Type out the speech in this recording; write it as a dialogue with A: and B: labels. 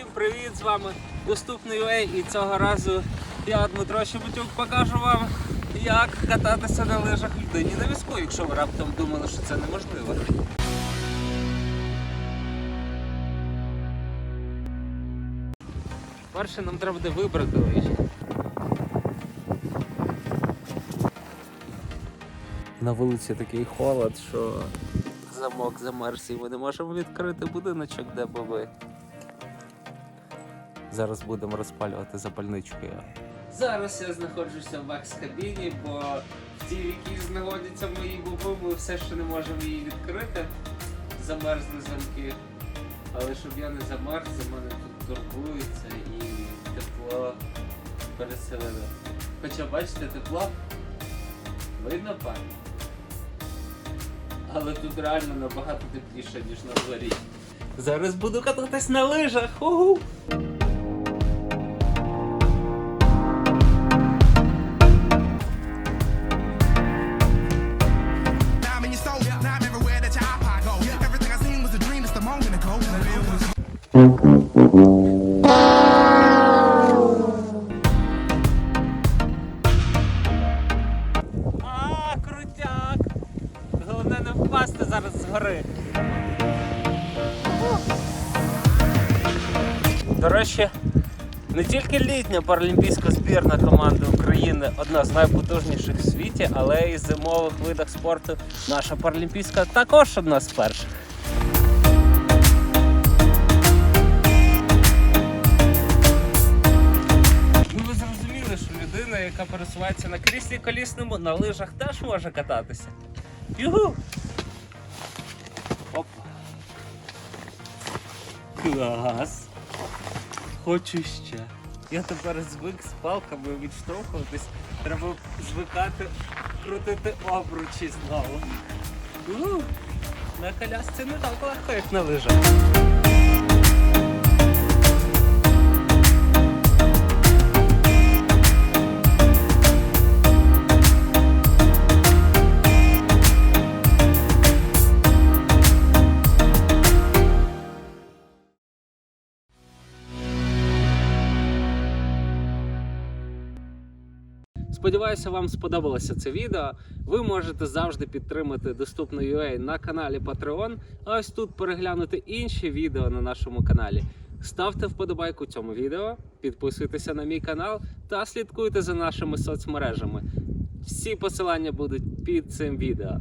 A: Всім привіт! З вами Доступний UA і цього разу я, Дмитро Щебетюк, покажу вам, як кататися на лижах людині на візку, якщо ви раптом думали, що це неможливо. Перше нам треба буде вибрати лижі. На вулиці такий холод, що замок замерз і ми не можемо відкрити будиночок, де боби. Зараз будемо розпалювати запальничкою. Зараз я знаходжуся в вакс-кабіні, бо в тій, в якій знаходяться мої боби, ми все ще не можемо її відкрити. Замерзли замки. Але щоб я не замерз, за мене тут турбується і тепло переселено. Хоча бачите, тепло видно пані. Але тут реально набагато тепліше, ніж на дворі. Зараз буду кататись на лижах. Угу! А, крутяк! Головне не впасти зараз з гори. До речі, не тільки літня паралімпійська збірна команди України одна з найпотужніших в світі, але і зимових видах спорту наша паралімпійська також одна з перших. Людина, яка пересувається на кріслі колісному, на лижах теж може кататися. Югу! Оп. Клас! Хочу ще. Я тепер звик з палками відштовхуватись. Треба звикати крутити обручі знову. Угу. На колясці не так легко, як на лижах. Сподіваюся, вам сподобалося це відео. Ви можете завжди підтримати доступний UA на каналі Patreon. А ось тут переглянути інші відео на нашому каналі. Ставте вподобайку цьому відео, підписуйтеся на мій канал та слідкуйте за нашими соцмережами. Всі посилання будуть під цим відео.